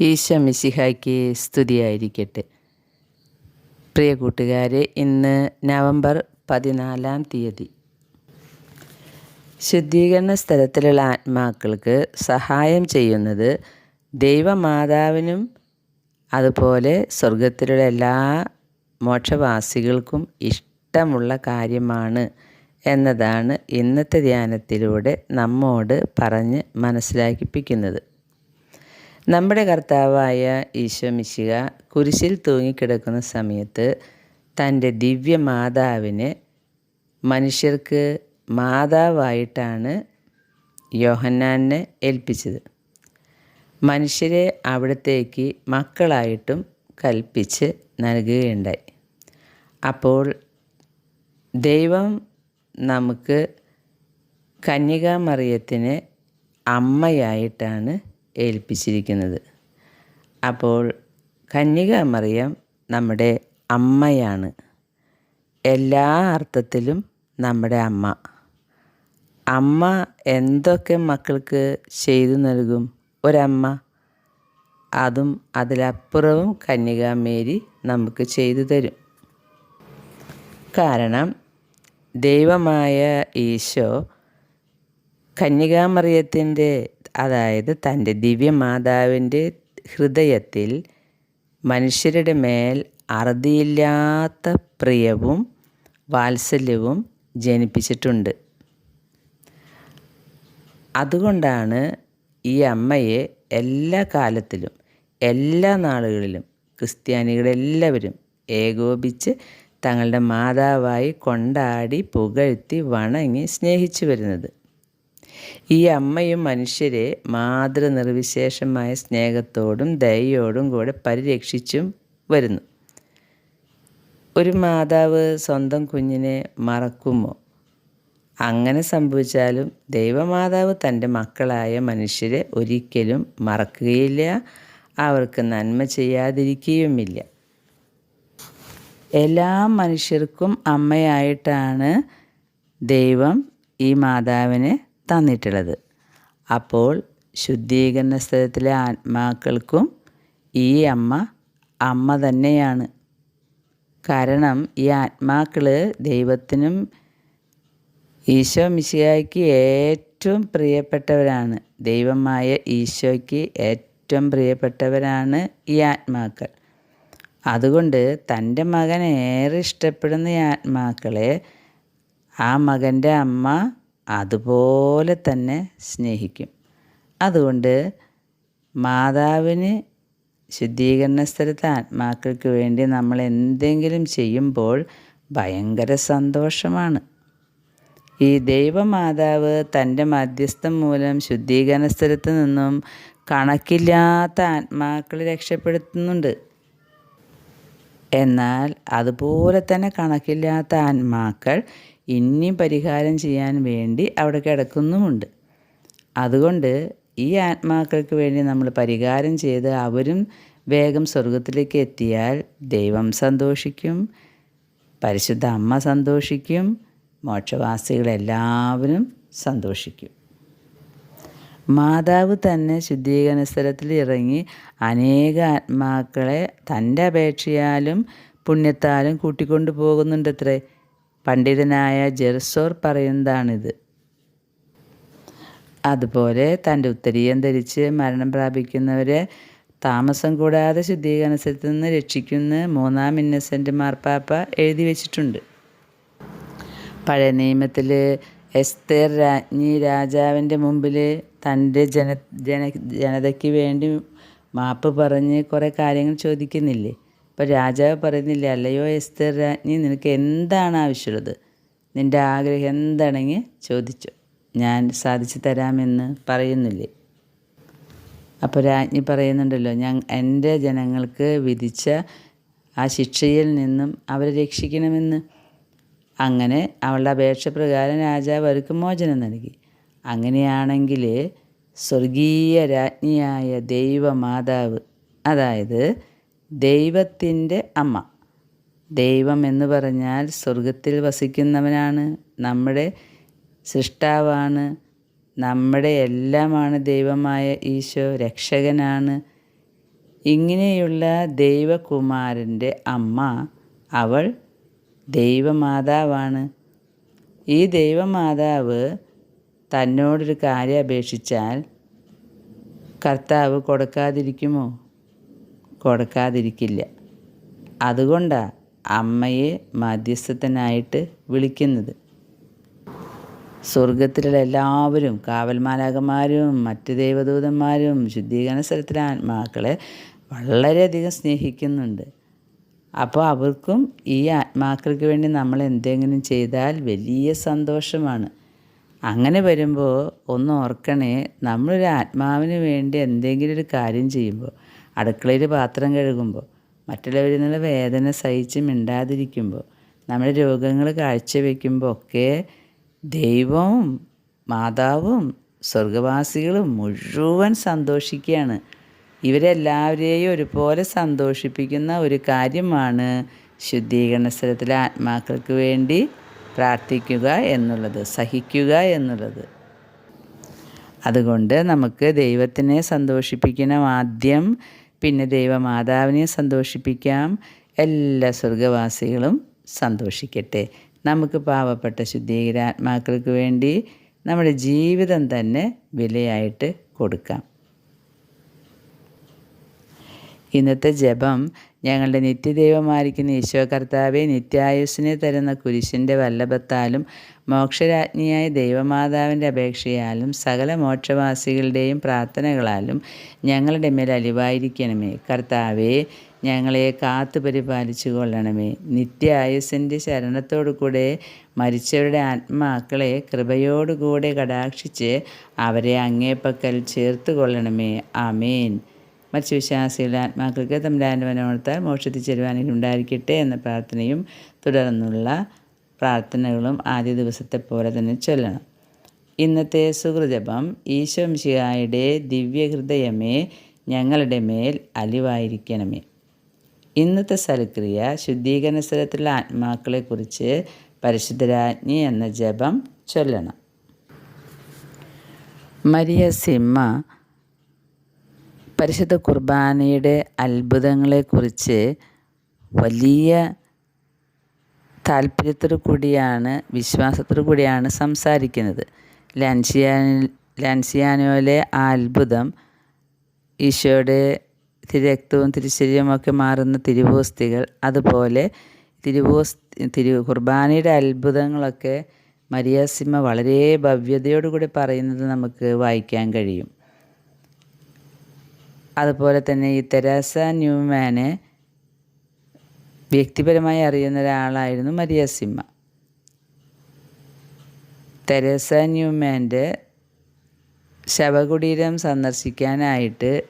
ഈശോ മിശിഹായ്ക്ക് സ്തുതിയായിരിക്കട്ടെ. പ്രിയ കൂട്ടുകാരെ ഇന്ന് നവംബർ പതിനാലാം തീയതി. ശുദ്ധീകരണ സ്ഥലത്തിലുള്ള ആത്മാക്കൾക്ക് സഹായം ചെയ്യുന്നത് ദൈവമാതാവിനും അതുപോലെ സ്വർഗത്തിലുള്ള എല്ലാ മോക്ഷവാസികൾക്കും ഇഷ്ടമുള്ള കാര്യമാണ് എന്നതാണ് ഇന്നത്തെ ധ്യാനത്തിലൂടെ നമ്മോട് പറഞ്ഞ് മനസ്സിലാക്കിപ്പിക്കുന്നത്. നമ്മുടെ കർത്താവായ ഈശോ മിശിക കുരിശിൽ തൂങ്ങിക്കിടക്കുന്ന സമയത്ത് തന്റെ ദിവ്യ മാതാവിനെ മനുഷ്യർക്ക് മാതാവായിട്ടാണ് യോഹന്നാനെ ഏൽപ്പിച്ചത്. മനുഷ്യരെ അവിടത്തേക്ക് മക്കളായിട്ടും കൽപ്പിച്ച് നൽകുകയുണ്ടായി. അപ്പോൾ ദൈവം നമുക്ക് കന്യകാമറിയത്തിനെ അമ്മയായിട്ടാണ് ഏൽപ്പിച്ചിരിക്കുന്നത്. അപ്പോൾ കന്യക മറിയം നമ്മുടെ അമ്മയാണ്. എല്ലാ അർത്ഥത്തിലും നമ്മുടെ അമ്മ. അമ്മ എന്തൊക്കെ മക്കൾക്ക് ചെയ്തു നൽകും? ഒരമ്മ. അതും അതിലപ്പുറവും കന്യകാമേരി നമുക്ക് ചെയ്തു തരും. കാരണം ദൈവമായ ഈശോ കന്യകാമറിയത്തിന്റെ അതായത് തന്റെ ദിവ്യമാതാവിന്റെ ഹൃദയത്തിൽ മനുഷ്യരുടെ മേൽ അറുതിയില്ലാത്ത പ്രിയവും വാത്സല്യവും ജനിപ്പിച്ചിട്ടുണ്ട്. അതുകൊണ്ടാണ് ഈ അമ്മയെ എല്ലാ കാലത്തിലും എല്ലാ നാളുകളിലും ക്രിസ്ത്യാനികളെല്ലാവരും ഏകോപിച്ച് തങ്ങളുടെ മാതാവായി കൊണ്ടാടി പുകഴ്ത്തി വണങ്ങി സ്നേഹിച്ചു വരുന്നത്. ഈ അമ്മയും മനുഷ്യരെ മാതൃനിർവിശേഷമായ സ്നേഹത്തോടും ദയയോടും കൂടെ പരിരക്ഷിച്ചും വരുന്നു. ഒരു മാതാവ് സ്വന്തം കുഞ്ഞിനെ മറക്കുമോ? അങ്ങനെ സംഭവിച്ചാലും ദൈവമാതാവ് തന്റെ മക്കളായ മനുഷ്യരെ ഒരിക്കലും മറക്കുകയില്ല അവർക്ക് നന്മ ചെയ്യാതിരിക്കുകയുമില്ല. എല്ലാ മനുഷ്യർക്കും അമ്മയായിട്ടാണ് ദൈവം ഈ മാതാവിനെ തന്നിട്ടുള്ളത്. അപ്പോൾ ശുദ്ധീകരണ സ്ഥലത്തിലെ ആത്മാക്കൾക്കും ഈ അമ്മ അമ്മ തന്നെയാണ്. കാരണം ഈ ആത്മാക്കൾ ദൈവത്തിനും ഈശോ മിശിഹായ്ക്ക് ഏറ്റവും പ്രിയപ്പെട്ടവരാണ്. ദൈവമായ ഈശോയ്ക്ക് ഏറ്റവും പ്രിയപ്പെട്ടവരാണ് ഈ ആത്മാക്കൾ. അതുകൊണ്ട് തന്റെ മകൻ ഏറെ ഇഷ്ടപ്പെടുന്ന ഈ ആത്മാക്കളെ ആ മകന്റെ അമ്മ അതുപോലെ തന്നെ സ്നേഹിക്കും. അതുകൊണ്ട് മാതാവിന് ശുദ്ധീകരണ സ്ഥലത്ത് ആത്മാക്കൾക്ക് വേണ്ടി നമ്മൾ എന്തെങ്കിലും ചെയ്യുമ്പോൾ ഭയങ്കര സന്തോഷമാണ്. ഈ ദൈവമാതാവ് തന്റെ മധ്യസ്ഥം മൂലം ശുദ്ധീകരണ സ്ഥലത്ത് നിന്നും കണക്കില്ലാത്ത ആത്മാക്കളെ രക്ഷപ്പെടുത്തുന്നുണ്ട്. എന്നാൽ അതുപോലെ തന്നെ കണക്കില്ലാത്ത ആത്മാക്കൾ ഇനിയും പരിഹാരം ചെയ്യാൻ വേണ്ടി അവിടെ കിടക്കുന്നുമുണ്ട്. അതുകൊണ്ട് ഈ ആത്മാക്കൾക്ക് വേണ്ടി നമ്മൾ പരിഹാരം ചെയ്ത് അവരും വേഗം സ്വർഗത്തിലേക്ക് എത്തിയാൽ ദൈവം സന്തോഷിക്കും പരിശുദ്ധ അമ്മ സന്തോഷിക്കും മോക്ഷവാസികളെല്ലാവരും സന്തോഷിക്കും. മാതാവ് തന്നെ ശുദ്ധീകരണ സ്ഥലത്തിൽ ഇറങ്ങി അനേക ആത്മാക്കളെ തന്റെ അപേക്ഷയാലും പുണ്യത്താലും കൂട്ടിക്കൊണ്ടു പോകുന്നുണ്ടത്രേ പണ്ഡിതനായ ജെർസോർ പറയുന്നതാണിത്. അതുപോലെ തന്റെ ഉത്തരീയം ധരിച്ച് മരണം പ്രാപിക്കുന്നവരെ താമസം കൂടാതെ ശുദ്ധീകരണത്തിൽ നിന്ന് രക്ഷിക്കുന്ന മൂന്നാം ഇന്നസെന്റ് മാർപ്പാപ്പ എഴുതി വച്ചിട്ടുണ്ട്. പഴയ നിയമത്തിൽ എസ്തേർ രാജ്ഞി രാജാവിന്റെ മുമ്പിൽ തന്റെ ജന ജന ജനതയ്ക്ക് വേണ്ടി മാപ്പ് പറഞ്ഞ് കുറേ കാര്യങ്ങൾ ചോദിക്കുന്നില്ലേ? അപ്പോൾ രാജാവ് പറയുന്നില്ല അല്ലയോ എസ്തർ രാജ്ഞി നിനക്ക് എന്താണ് ആവശ്യമുള്ളത്? നിന്റെ ആഗ്രഹം എന്താണെങ്കിൽ ചോദിച്ചു. ഞാൻ സാധിച്ചു തരാമെന്ന് പറയുന്നില്ലേ? അപ്പോൾ രാജ്ഞി പറയുന്നുണ്ടല്ലോ ഞാൻ എന്റെ ജനങ്ങൾക്ക് വിധിച്ച ആ ശിക്ഷയിൽ നിന്നും അവരെ രക്ഷിക്കണമെന്ന്. അങ്ങനെ അവളുടെ അപേക്ഷ പ്രകാരം രാജാവ് അവർക്ക് മോചനം നൽകി. അങ്ങനെയാണെങ്കിൽ സ്വർഗീയ രാജ്ഞിയായ ദൈവമാതാവ് അതായത് ദൈവത്തിന്റെ അമ്മ. ദൈവം എന്ന് പറഞ്ഞാൽ സ്വർഗത്തിൽ വസിക്കുന്നവനാണ്. നമ്മുടെ സൃഷ്ടാവാണ്. നമ്മുടെ എല്ലാമാണ് ദൈവമായ ഈശോ രക്ഷകനാണ്. ഇങ്ങനെയുള്ള ദൈവകുമാരന്റെ അമ്മ അവൾ ദൈവമാതാവാണ്. ഈ ദൈവമാതാവ് തന്നോടൊരു കാര്യം അപേക്ഷിച്ചാൽ കർത്താവ് കൊടുക്കാതിരിക്കുമോ? കൊടുക്കാതിരിക്കില്ല. അതുകൊണ്ടാണ് അമ്മയെ മധ്യസ്ഥനായിട്ട് വിളിക്കുന്നത്. സ്വർഗത്തിലുള്ള എല്ലാവരും കാവൽമാലാകന്മാരും മറ്റ് ദേവദൂതന്മാരും ശുദ്ധീകരണ സ്ഥലത്തിലെ ആത്മാക്കളെ വളരെയധികം സ്നേഹിക്കുന്നുണ്ട്. അപ്പോൾ അവർക്കും ഈ ആത്മാക്കൾക്ക് വേണ്ടി നമ്മൾ എന്തെങ്കിലും ചെയ്താൽ വലിയ സന്തോഷമാണ്. അങ്ങനെ വരുമ്പോൾ ഒന്ന് ഓർക്കണേ നമ്മളൊരു ആത്മാവിന് വേണ്ടി എന്തെങ്കിലും ഒരു കാര്യം ചെയ്യുമ്പോൾ അടുക്കളയിൽ പാത്രം കഴുകുമ്പോൾ മറ്റുള്ളവരിൽ നിന്നുള്ള വേദന സഹിച്ച് മിണ്ടാതിരിക്കുമ്പോൾ നമ്മുടെ രോഗങ്ങൾ കാഴ്ചവെക്കുമ്പോൾ ഒക്കെ ദൈവവും മാതാവും സ്വർഗവാസികളും മുഴുവൻ സന്തോഷിക്കുകയാണ്. ഇവരെല്ലാവരെയും ഒരുപോലെ സന്തോഷിപ്പിക്കുന്ന ഒരു കാര്യമാണ് ശുദ്ധീകരണ സ്ഥലത്തിലെ ആത്മാക്കൾക്ക് വേണ്ടി പ്രാർത്ഥിക്കുക എന്നുള്ളത് സഹിക്കുക എന്നുള്ളത്. അതുകൊണ്ട് നമുക്ക് ദൈവത്തിനെ സന്തോഷിപ്പിക്കണം ആദ്യം. പിന്നെ ദൈവമാതാവിനെ സന്തോഷിപ്പിക്കാം. എല്ലാ സ്വർഗവാസികളും സന്തോഷിക്കട്ടെ. നമുക്ക് പാവപ്പെട്ട ശുദ്ധീകരാത്മാക്കൾക്ക് വേണ്ടി നമ്മുടെ ജീവിതം തന്നെ വിലയായിട്ട് കൊടുക്കാം. ഇന്നത്തെ ജപം ഞങ്ങളുടെ നിത്യദൈവമായിരിക്കുന്ന ഈശോ കർത്താവെ നിത്യായുസിനെ തരുന്ന കുരിശിന്റെ വല്ലഭത്താലും മോക്ഷരാജ്ഞിയായ ദൈവമാതാവിന്റെ അപേക്ഷയാലും സകല മോക്ഷവാസികളുടെയും പ്രാർത്ഥനകളാലും ഞങ്ങളുടെ മേൽ അലിവായിരിക്കണമേ. കർത്താവേ ഞങ്ങളെ കാത്തു പരിപാലിച്ചു കൊള്ളണമേ. നിത്യായുസിന്റെ ശരണത്തോടു കൂടെ മരിച്ചവരുടെ ആത്മാക്കളെ കൃപയോടുകൂടെ കടാക്ഷിച്ച് അവരെ അങ്ങേപ്പക്കൽ ചേർത്ത് കൊള്ളണമേ. ആമേൻ. മറിച്ച് വിശ്വാസികളുടെ ആത്മാക്കൾക്ക് തമ്മിലാന്റെ മനോർത്താൽ മോക്ഷത്തിൽ ചെരുവാനിൽ ഉണ്ടായിരിക്കട്ടെ എന്ന പ്രാർത്ഥനയും തുടർന്നുള്ള പ്രാർത്ഥനകളും ആദ്യ ദിവസത്തെ പോലെ തന്നെ ചൊല്ലണം. ഇന്നത്തെ സുഹൃജപം ഈശോംശിഹായുടെ ദിവ്യഹൃദയമേ ഞങ്ങളുടെ മേൽ അലിവായിരിക്കണമേ. ഇന്നത്തെ സൽക്രിയ ശുദ്ധീകരണ സ്ഥലത്തിലുള്ള ആത്മാക്കളെക്കുറിച്ച് പരിശുദ്ധരാജ്ഞി എന്ന ജപം ചൊല്ലണം. മരിയ സിമ്മ പരിശുദ്ധ കുർബാനയുടെ അത്ഭുതങ്ങളെക്കുറിച്ച് വലിയ താല്പര്യത്തോടു കൂടിയാണ് വിശ്വാസത്തോടു കൂടിയാണ് സംസാരിക്കുന്നത്. ലാൻസിയാനോലെ ലാൻസിയാനോയിലെ ആ അത്ഭുതം ഈശോയുടെ തിരക്തവും തിരുശരീരവും ഒക്കെ മാറുന്ന തിരുവോസ്തികൾ. അതുപോലെ തിരുവോസ് തിരു കുർബാനയുടെ അത്ഭുതങ്ങളൊക്കെ മരിയാസിമ്മ വളരെ ഭവ്യതയോടുകൂടി പറയുന്നത് നമുക്ക് വായിക്കാൻ കഴിയും. അതുപോലെ തന്നെ ഈ തെരാസ ന്യൂമാനെ വ്യക്തിപരമായി അറിയുന്ന ഒരാളായിരുന്നു മരിയ സിമ്മ. തെരേസ ന്യൂമാന്റെ ശവകുടീരം സന്ദർശിക്കാനായിട്ട്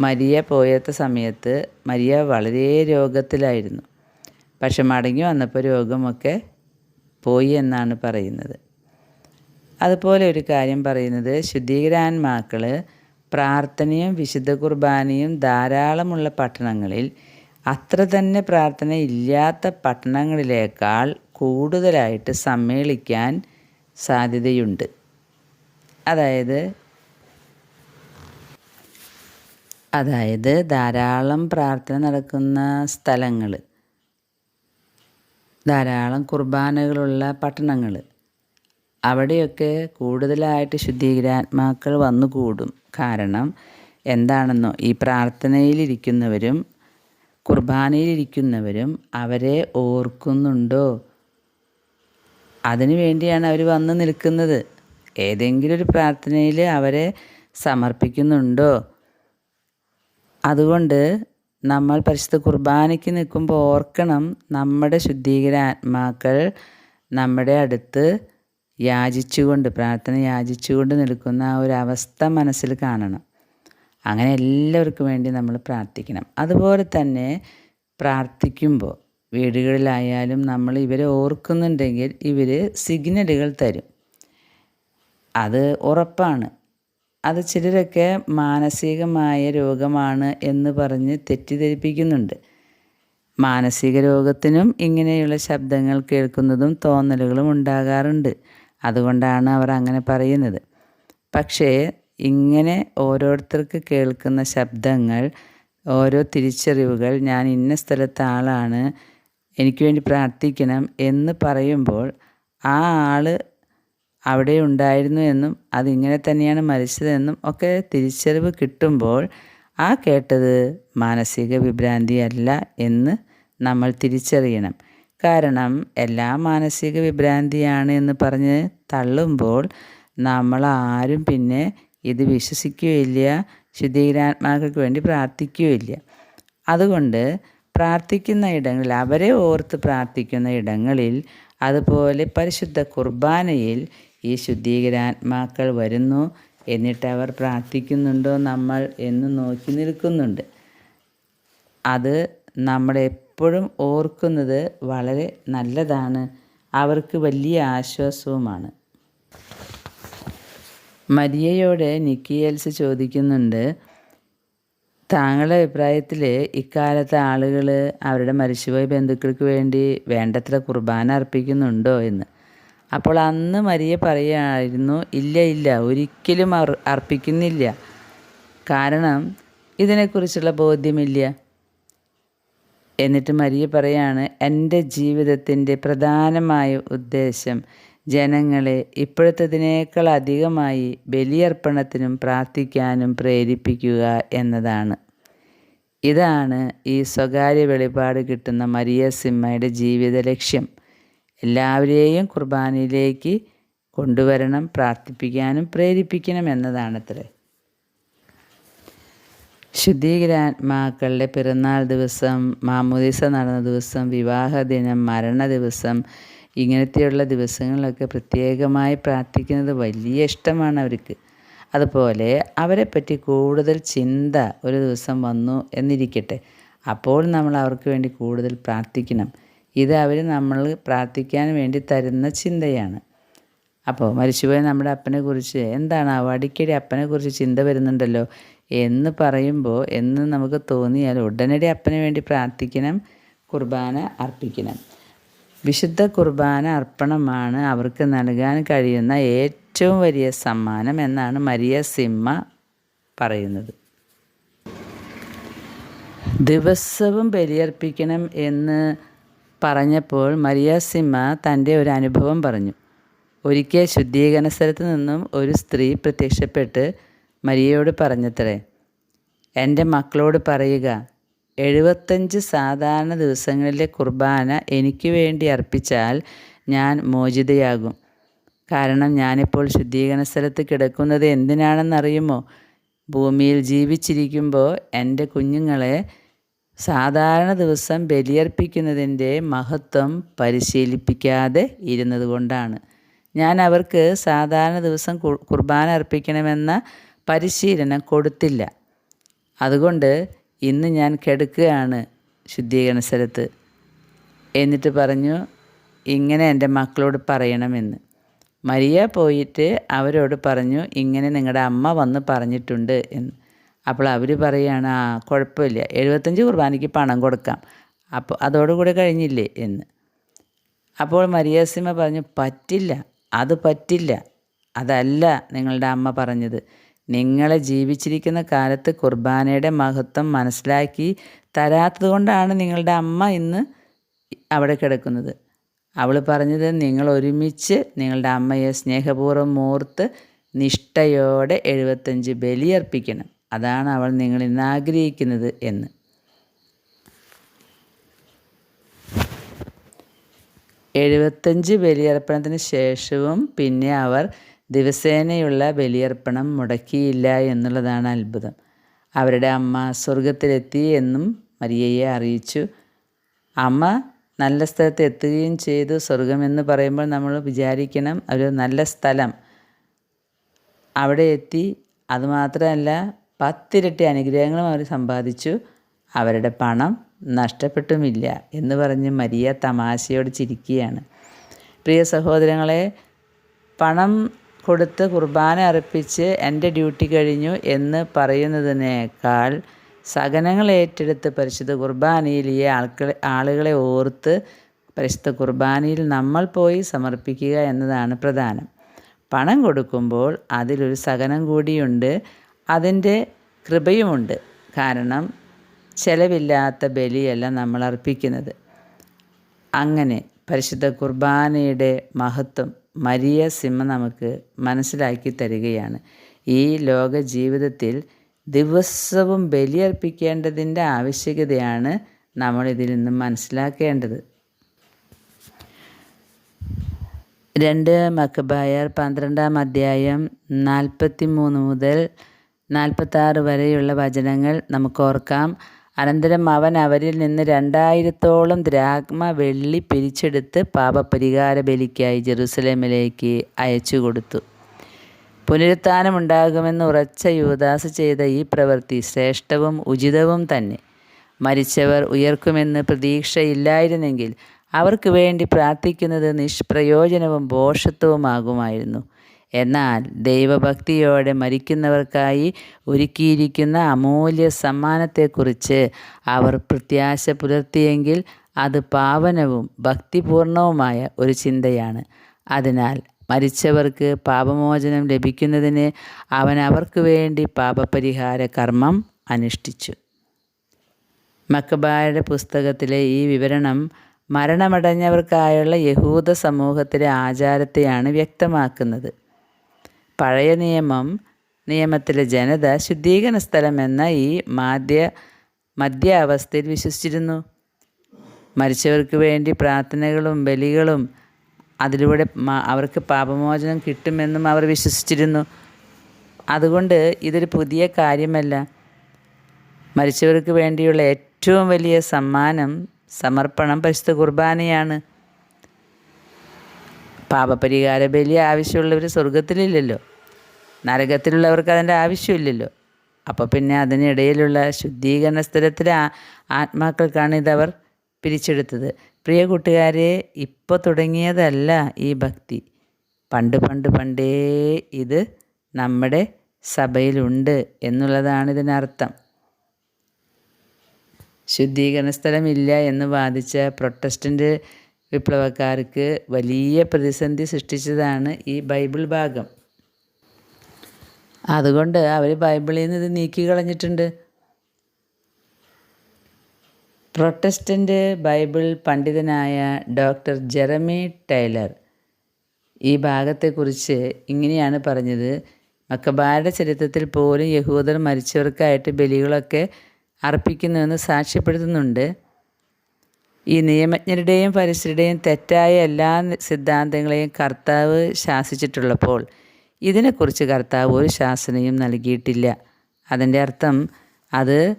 മരിയ പോയത്ത സമയത്ത് മരിയ വളരെ രോഗത്തിലായിരുന്നു. പക്ഷെ മടങ്ങി വന്നപ്പോൾ രോഗമൊക്കെ പോയി എന്നാണ് പറയുന്നത്. അതുപോലെ ഒരു കാര്യം പറയുന്നത് ശുദ്ധീകരാന്മാക്കൾ പ്രാർത്ഥനയും വിശുദ്ധ കുർബാനയും ധാരാളമുള്ള പട്ടണങ്ങളിൽ അത്ര തന്നെ പ്രാർത്ഥന ഇല്ലാത്ത പട്ടണങ്ങളിലേക്കാൾ കൂടുതലായിട്ട് സമ്മേളിക്കാൻ സാധ്യതയുണ്ട്. അതായത് അതായത് ധാരാളം പ്രാർത്ഥന നടക്കുന്ന സ്ഥലങ്ങൾ ധാരാളം കുർബാനകളുള്ള പട്ടണങ്ങൾ അവിടെയൊക്കെ കൂടുതലായിട്ട് ശുദ്ധീകരാത്മാക്കൾ വന്നുകൂടും. കാരണം എന്താണെന്നോ ഈ പ്രാർത്ഥനയിലിരിക്കുന്നവരും കുർബാനയിലിരിക്കുന്നവരും അവരെ ഓർക്കുന്നുണ്ടോ? അതിനു വേണ്ടിയാണ് അവർ വന്ന് നിൽക്കുന്നത്. ഏതെങ്കിലും ഒരു പ്രാർത്ഥനയിൽ അവരെ സമർപ്പിക്കുന്നുണ്ടോ? അതുകൊണ്ട് നമ്മൾ പരിശുദ്ധ കുർബാനയ്ക്ക് നിൽക്കുമ്പോൾ ഓർക്കണം നമ്മുടെ ശുദ്ധീകര ആത്മാക്കൾ നമ്മുടെ അടുത്ത് യാചിച്ചുകൊണ്ട് പ്രാർത്ഥന യാചിച്ചുകൊണ്ട് നിൽക്കുന്ന ആ ഒരു അവസ്ഥ മനസ്സിൽ കാണണം. അങ്ങനെ എല്ലാവർക്കും വേണ്ടി നമ്മൾ പ്രാർത്ഥിക്കണം. അതുപോലെ തന്നെ പ്രാർത്ഥിക്കുമ്പോൾ വീടുകളിലായാലും നമ്മൾ ഇവരെ ഓർക്കുന്നുണ്ടെങ്കിൽ ഇവർ സിഗ്നലുകൾ തരും. അത് ഉറപ്പാണ്. അത് ചിലരൊക്കെ മാനസികമായ രോഗമാണ് എന്ന് പറഞ്ഞ് തെറ്റിദ്ധരിപ്പിക്കുന്നുണ്ട്. മാനസിക രോഗത്തിനും ഇങ്ങനെയുള്ള ശബ്ദങ്ങൾ കേൾക്കുന്നതും തോന്നലുകളും ഉണ്ടാകാറുണ്ട്. അതുകൊണ്ടാണ് അവർ അങ്ങനെ പറയുന്നത്. പക്ഷേ ഇങ്ങനെ ഓരോരുത്തർക്ക് കേൾക്കുന്ന ശബ്ദങ്ങൾ ഓരോ തിരിച്ചറിവുകൾ ഞാൻ ഇന്ന സ്ഥലത്തെ ആളാണ് എനിക്ക് വേണ്ടി പ്രാർത്ഥിക്കണം എന്ന് പറയുമ്പോൾ ആ ആൾ അവിടെ ഉണ്ടായിരുന്നു എന്നും അതിങ്ങനെ തന്നെയാണ് മരിച്ചതെന്നും ഒക്കെ തിരിച്ചറിവ് കിട്ടുമ്പോൾ ആ കേട്ടത് മാനസിക വിഭ്രാന്തിയല്ല എന്ന് നമ്മൾ തിരിച്ചറിയണം. കാരണം എല്ലാ മാനസിക വിഭ്രാന്തിയാണ് എന്ന് പറഞ്ഞ് തള്ളുമ്പോൾ നമ്മൾ ആരും പിന്നെ ഇത് വിശ്വസിക്കുകയില്ല ശുദ്ധീകരാത്മാക്കൾക്ക് വേണ്ടി പ്രാർത്ഥിക്കുകയില്ല. അതുകൊണ്ട് പ്രാർത്ഥിക്കുന്ന ഇടങ്ങളിൽ അവരെ ഓർത്ത് പ്രാർത്ഥിക്കുന്ന ഇടങ്ങളിൽ അതുപോലെ പരിശുദ്ധ കുർബാനയിൽ ഈ ശുദ്ധീകരാത്മാക്കൾ വരുന്നു എന്നിട്ട് അവർ പ്രാർത്ഥിക്കുന്നുണ്ടോ നമ്മൾ എന്ന് നോക്കി നിൽക്കുന്നുണ്ട്. അത് നമ്മളെപ്പോഴും ഓർക്കുന്നത് വളരെ നല്ലതാണ്. അവർക്ക് വലിയ ആശ്വാസവുമാണ്. മരിയയോട് നിക്കിയേൽസ് ചോദിക്കുന്നുണ്ട് താങ്കളുടെ അഭിപ്രായത്തിൽ ഇക്കാലത്തെ ആളുകൾ അവരുടെ മരിച്ചുപോയ ബന്ധുക്കൾക്ക് വേണ്ടി വേണ്ടത്ര കുർബാന അർപ്പിക്കുന്നുണ്ടോ എന്ന്. അപ്പോൾ അന്ന് മരിയ പറയുമായിരുന്നു ഇല്ല ഇല്ല ഒരിക്കലും അർ അർപ്പിക്കുന്നില്ല. കാരണം ഇതിനെക്കുറിച്ചുള്ള ബോധ്യമില്ല. എന്നിട്ട് മരിയ പറയാണ് എന്റെ ജീവിതത്തിന്റെ പ്രധാനമായ ഉദ്ദേശം ജനങ്ങളെ ഇപ്പോഴത്തതിനേക്കാൾ അധികമായി ബലിയർപ്പണത്തിനും പ്രാർത്ഥിക്കാനും പ്രേരിപ്പിക്കുക എന്നതാണ്. ഇതാണ് ഈ സ്വകാര്യ വെളിപാട് കിട്ടുന്ന മരിയ സിമ്മയുടെ ജീവിത ലക്ഷ്യം. എല്ലാവരെയും കുർബാനയിലേക്ക് കൊണ്ടുവരണം പ്രാർത്ഥിപ്പിക്കാനും പ്രേരിപ്പിക്കണം എന്നതാണത്രേ. ശുദ്ധീകരാത്മാക്കളുടെ പിറന്നാൾ ദിവസം മാമുദിസ നടന്ന ദിവസം വിവാഹ ദിനം മരണ ദിവസം ഇങ്ങനത്തെയുള്ള ദിവസങ്ങളിലൊക്കെ പ്രത്യേകമായി പ്രാർത്ഥിക്കുന്നത് വലിയ ഇഷ്ടമാണ് അവർക്ക്. അതുപോലെ അവരെപ്പറ്റി കൂടുതൽ ചിന്ത ഒരു ദിവസം വന്നു എന്നിരിക്കട്ടെ. അപ്പോൾ നമ്മൾ അവർക്ക് വേണ്ടി കൂടുതൽ പ്രാർത്ഥിക്കണം. ഇത് അവർ നമ്മൾ പ്രാർത്ഥിക്കാൻ വേണ്ടി തരുന്ന ചിന്തയാണ്. അപ്പോൾ മരിച്ചുപോയ നമ്മുടെ അപ്പനെക്കുറിച്ച് എന്താണാവോ അടിക്കടി അപ്പനെക്കുറിച്ച് ചിന്ത വരുന്നുണ്ടല്ലോ എന്ന് പറയുമ്പോൾ എന്ന് നമുക്ക് തോന്നിയാൽ ഉടനടി അപ്പന് വേണ്ടി പ്രാർത്ഥിക്കണം കുർബാന അർപ്പിക്കണം. വിശുദ്ധ കുർബാന അർപ്പണമാണ് അവർക്ക് നൽകാൻ കഴിയുന്ന ഏറ്റവും വലിയ സമ്മാനം എന്നാണ് മരിയ സിമ്മ പറയുന്നത്. ദിവസവും ബലിയർപ്പിക്കണം എന്ന് പറഞ്ഞപ്പോൾ മരിയ സിമ്മ തന്റെ ഒരു അനുഭവം പറഞ്ഞു. ഒരിക്കൽ ശുദ്ധീകരണ സ്ഥലത്ത് നിന്നും ഒരു സ്ത്രീ പ്രത്യക്ഷപ്പെട്ട് മരിയയോട് പറഞ്ഞത്രേ എന്റെ മക്കളോട് പറയുക എഴുപത്തഞ്ച് സാധാരണ ദിവസങ്ങളിലെ കുർബാന എനിക്ക് വേണ്ടി അർപ്പിച്ചാൽ ഞാൻ മോചിതയാകും. കാരണം ഞാനിപ്പോൾ ശുദ്ധീകരണ സ്ഥലത്ത് കിടക്കുന്നത് എന്തിനാണെന്നറിയുമോ? ഭൂമിയിൽ ജീവിച്ചിരിക്കുമ്പോൾ എന്റെ കുഞ്ഞുങ്ങളെ സാധാരണ ദിവസം ബലിയർപ്പിക്കുന്നതിന്റെ മഹത്വം പരിശീലിപ്പിക്കാതെ ഇരുന്നത് കൊണ്ടാണ്. ഞാൻ അവർക്ക് സാധാരണ ദിവസം കുർബാന അർപ്പിക്കണമെന്ന പരിശീലനം കൊടുത്തില്ല. അതുകൊണ്ട് ഇന്ന് ഞാൻ കിടക്കുകയാണ് ശുദ്ധീകരണ സ്ഥലത്ത് എന്നിട്ട് പറഞ്ഞു ഇങ്ങനെ എന്റെ മക്കളോട് പറയണമെന്ന്. മരിയ പോയിട്ട് അവരോട് പറഞ്ഞു ഇങ്ങനെ നിങ്ങളുടെ അമ്മ വന്ന് പറഞ്ഞിട്ടുണ്ട് എന്ന്. അപ്പോൾ അവർ പറയുകയാണ് ആ കുഴപ്പമില്ല. എഴുപത്തഞ്ച് കുർബാനയ്ക്ക് പണം കൊടുക്കാം. അപ്പോൾ അതോടുകൂടി കഴിഞ്ഞില്ലേ? എന്ന്. അപ്പോൾ മരിയാസിമ പറഞ്ഞു പറ്റില്ല. അത് പറ്റില്ല. അതല്ല നിങ്ങളുടെ അമ്മ പറഞ്ഞത്. നിങ്ങളെ ജീവിച്ചിരിക്കുന്ന കാലത്ത് കുർബാനയുടെ മഹത്വം മനസ്സിലാക്കി തരാത്തത് കൊണ്ടാണ് നിങ്ങളുടെ അമ്മ ഇന്ന് അവിടെ കിടക്കുന്നത്. അവൾ പറഞ്ഞത് നിങ്ങൾ ഒരുമിച്ച് നിങ്ങളുടെ അമ്മയെ സ്നേഹപൂർവം മൂർത്ത് നിഷ്ഠയോടെ എഴുപത്തഞ്ച് ബലിയർപ്പിക്കണം അതാണ് അവൾ നിങ്ങൾ ഇന്ന് ആഗ്രഹിക്കുന്നത് എന്ന്. എഴുപത്തഞ്ച് ബലിയർപ്പണത്തിന് ശേഷവും പിന്നെ അവർ ദിവസേനയുള്ള ബലിയർപ്പണം മുടക്കിയില്ല എന്നുള്ളതാണ് അത്ഭുതം. അവരുടെ അമ്മ സ്വർഗത്തിലെത്തി എന്നും മരിയയെ അറിയിച്ചു. അമ്മ നല്ല സ്ഥലത്ത് എത്തുകയും ചെയ്തു. സ്വർഗമെന്ന് പറയുമ്പോൾ നമ്മൾ വിചാരിക്കണം ഒരു നല്ല സ്ഥലം. അവിടെ എത്തി. അതുമാത്രമല്ല പത്തിരട്ടി അനുഗ്രഹങ്ങളും അവർ സമ്പാദിച്ചു. അവരുടെ പണം നഷ്ടപ്പെട്ടുമില്ല എന്ന് പറഞ്ഞ് മരിയ തമാശയോട് ചിരിക്കുകയാണ്. പ്രിയ സഹോദരങ്ങളെ പണം കൊടുത്ത് കുർബാന അർപ്പിച്ച് എന്റെ ഡ്യൂട്ടി കഴിഞ്ഞു എന്ന് പറയുന്നതിനേക്കാൾ സഹനങ്ങൾ ഏറ്റെടുത്ത് പരിശുദ്ധ കുർബാനയിൽ ഈ ആൾക്കളെ ആളുകളെ ഓർത്ത് പരിശുദ്ധ കുർബാനയിൽ നമ്മൾ പോയി സമർപ്പിക്കുക എന്നതാണ് പ്രധാനം. പണം കൊടുക്കുമ്പോൾ അതിലൊരു സഹനം കൂടിയുണ്ട് അതിന്റെ കൃപയുമുണ്ട്. കാരണം ചെലവില്ലാത്ത ബലിയല്ല നമ്മൾ അർപ്പിക്കുന്നത്. അങ്ങനെ പരിശുദ്ധ കുർബാനയുടെ മഹത്വം മരിയ സിമ്മ നമുക്ക് മനസ്സിലാക്കി തരികയാണ്. ഈ ലോക ജീവിതത്തിൽ ദിവസവും ബലിയർപ്പിക്കേണ്ടതിന്റെ ആവശ്യകതയാണ് നമ്മൾ ഇതിൽ നിന്നും മനസ്സിലാക്കേണ്ടത്. രണ്ട് മക്കബായർ പന്ത്രണ്ടാം അധ്യായം നാൽപ്പത്തി മൂന്ന് മുതൽ നാൽപ്പത്താറ് വരെയുള്ള വചനങ്ങൾ നമുക്ക് ഓർക്കാം. അനന്തരം അവൻ അവരിൽ നിന്ന് രണ്ടായിരത്തോളം ദ്രാഗ്മ വെള്ളി പിരിച്ചെടുത്ത് പാപപരിഹാര ബലിക്കായി ജെറുസലേമിലേക്ക് അയച്ചു കൊടുത്തു പുനരുത്ഥാനമുണ്ടാകുമെന്ന് ഉറച്ച യുവദാസ് ചെയ്ത ഈ പ്രവൃത്തി ശ്രേഷ്ഠവും ഉചിതവും തന്നെ. മരിച്ചവർ ഉയർക്കുമെന്ന് പ്രതീക്ഷയില്ലായിരുന്നെങ്കിൽ അവർക്ക് വേണ്ടി പ്രാർത്ഥിക്കുന്നത് നിഷ്പ്രയോജനവും ഭോഷത്വവുമാകുമായിരുന്നു എന്നാൽ ദൈവഭക്തിയോടെ മരിക്കുന്നവർക്കായി ഒരുക്കിയിരിക്കുന്ന അമൂല്യ സമ്മാനത്തെക്കുറിച്ച് അവർ പ്രത്യാശ പുലർത്തിയെങ്കിൽ അത് പാവനവും ഭക്തിപൂർണവുമായ ഒരു ചിന്തയാണ്. അതിനാൽ മരിച്ചവർക്ക് പാപമോചനം ലഭിക്കുന്നതിന് അവൻ അവർക്ക് വേണ്ടി പാപപരിഹാര കർമ്മം അനുഷ്ഠിച്ചു. മക്കബായുടെ പുസ്തകത്തിലെ ഈ വിവരണം മരണമടഞ്ഞവർക്കായുള്ള യഹൂദ സമൂഹത്തിലെ ആചാരത്തെയാണ് വ്യക്തമാക്കുന്നത്. പഴയ നിയമം നിയമത്തിലെ ജനത ശുദ്ധീകരണ സ്ഥലം എന്ന ഈ മാധ്യ മധ്യാവസ്ഥയിൽ വിശ്വസിച്ചിരുന്നു. മരിച്ചവർക്ക് വേണ്ടി പ്രാർത്ഥനകളും ബലികളും അതിലൂടെ അവർക്ക് പാപമോചനം കിട്ടുമെന്നും അവർ വിശ്വസിച്ചിരുന്നു. അതുകൊണ്ട് ഇതൊരു പുതിയ കാര്യമല്ല. മരിച്ചവർക്ക് വേണ്ടിയുള്ള ഏറ്റവും വലിയ സമ്മാനം സമർപ്പണം പരിശുദ്ധ കുർബാനയാണ്. പാപപരിഹാര ബലി ആവശ്യമുള്ളവർ സ്വർഗത്തിലില്ലല്ലോ നരകത്തിലുള്ളവർക്ക് അതിന്റെ ആവശ്യമില്ലല്ലോ. അപ്പോൾ പിന്നെ അതിനിടയിലുള്ള ശുദ്ധീകരണ സ്ഥലത്തിലെ ആത്മാക്കൾക്കാണ് ഇതവർ പിരിച്ചെടുത്തത്. പ്രിയ കൂട്ടുകാരെ ഇപ്പോൾ തുടങ്ങിയതല്ല ഈ ഭക്തി. പണ്ട് പണ്ട് പണ്ടേ ഇത് നമ്മുടെ സഭയിലുണ്ട് എന്നുള്ളതാണ് ഇതിനർത്ഥം. ശുദ്ധീകരണ സ്ഥലമില്ല എന്ന് വാദിച്ച പ്രൊട്ടസ്റ്റന്റ് വിപ്ലവക്കാർക്ക് വലിയ പ്രതിസന്ധി സൃഷ്ടിച്ചതാണ് ഈ ബൈബിൾ ഭാഗം. അതുകൊണ്ട് അവർ ബൈബിളിൽ നിന്ന് ഇത് നീക്കി കളഞ്ഞിട്ടുണ്ട്. പ്രൊട്ടസ്റ്റന്റ് ബൈബിൾ പണ്ഡിതനായ ഡോക്ടർ ജെറമി ടൈലർ ഈ ഭാഗത്തെക്കുറിച്ച് ഇങ്ങനെയാണ് പറഞ്ഞത്. മക്കബാരുടെ ചരിത്രത്തിൽ പോലും യഹൂദർ മരിച്ചവർക്കായിട്ട് ബലികളൊക്കെ അർപ്പിക്കുന്നുവെന്ന് സാക്ഷ്യപ്പെടുത്തുന്നുണ്ട്. ഈ നിയമജ്ഞരുടെയും പരിസരുടെയും തെറ്റായ എല്ലാ സിദ്ധാന്തങ്ങളെയും കർത്താവ് ശാസിച്ചിട്ടുള്ളപ്പോൾ ഇതിനെക്കുറിച്ച് കർത്താവ് ഒരു ശാസനയും നൽകിയിട്ടില്ല. അതിന്റെ അർത്ഥം അത്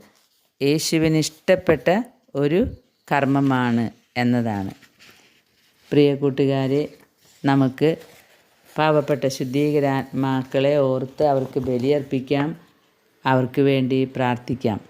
യേശുവിന് ഇഷ്ടപ്പെട്ട ഒരു കർമ്മമാണ് എന്നതാണ്. പ്രിയ കൂട്ടുകാരെ നമുക്ക് പാവപ്പെട്ട ശുദ്ധീകരാത്മാക്കളെ ഓർത്ത് അവർക്ക് ബലിയർപ്പിക്കാം. അവർക്ക് വേണ്ടി പ്രാർത്ഥിക്കാം.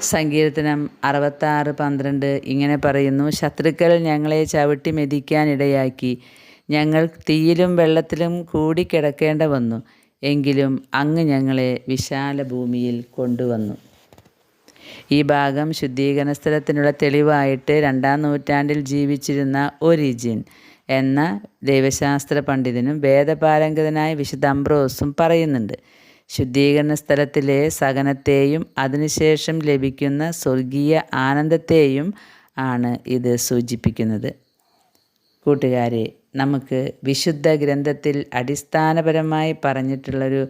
സങ്കീർത്തനം അറുപത്താറ് പന്ത്രണ്ട് ഇങ്ങനെ പറയുന്നു ശത്രുക്കൾ ഞങ്ങളെ ചവിട്ടി മെതിക്കാനിടയാക്കി ഞങ്ങൾ തീയിലും വെള്ളത്തിലും കൂടി കിടക്കേണ്ട വന്നു. എങ്കിലും അങ്ങ് ഞങ്ങളെ വിശാല ഭൂമിയിൽ കൊണ്ടുവന്നു. ഈ ഭാഗം ശുദ്ധീകരണ സ്ഥലത്തിനുള്ള തെളിവായിട്ട് രണ്ടാം നൂറ്റാണ്ടിൽ ജീവിച്ചിരുന്ന ഒരിജിൻ എന്ന ദൈവശാസ്ത്ര പണ്ഡിതനും വേദപാരംഗതനായ വിശുദ്ധ അംബ്രോസും പറയുന്നുണ്ട്. ശുദ്ധീകരണ സ്ഥലത്തിലെ സഹനത്തെയും അതിനുശേഷം ലഭിക്കുന്ന സ്വർഗീയ ആനന്ദത്തെയും ആണ് ഇത് സൂചിപ്പിക്കുന്നത്. കൂട്ടുകാരെ നമുക്ക് വിശുദ്ധ ഗ്രന്ഥത്തിൽ അടിസ്ഥാനപരമായി പറഞ്ഞിട്ടുള്ളൊരു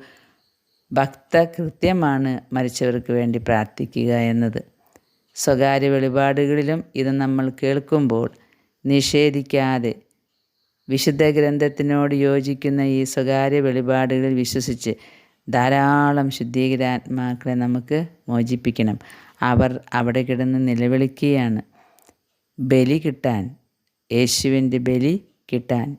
ഭക്തകൃത്യമാണ് മരിച്ചവർക്ക് വേണ്ടി പ്രാർത്ഥിക്കുക എന്നത്. സ്വകാര്യ വെളിപാടുകളിലും ഇത് നമ്മൾ കേൾക്കുമ്പോൾ നിഷേധിക്കാതെ വിശുദ്ധ ഗ്രന്ഥത്തിനോട് യോജിക്കുന്ന ഈ സ്വകാര്യ വെളിപാടുകളിൽ വിശ്വസിച്ച് ധാരാളം ശുദ്ധീകരാത്മാക്കളെ നമുക്ക് മോചിപ്പിക്കണം. അവർ അവിടെ കിടന്ന് നിലവിളിക്കുകയാണ്. ബലി കിട്ടാൻ യേശുവിന്റെ ബലി കിട്ടാൻ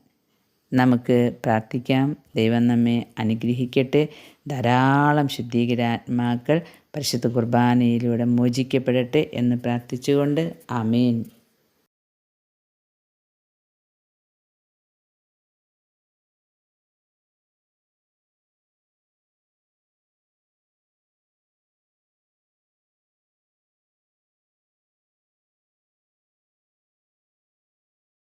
നമുക്ക് പ്രാർത്ഥിക്കാം. ദൈവം നമ്മെ അനുഗ്രഹിക്കട്ടെ. ധാരാളം ശുദ്ധീകരാത്മാക്കൾ പരിശുദ്ധ കുർബാനയിലൂടെ മോചിക്കപ്പെടട്ടെ എന്ന് പ്രാർത്ഥിച്ചുകൊണ്ട് അമീൻ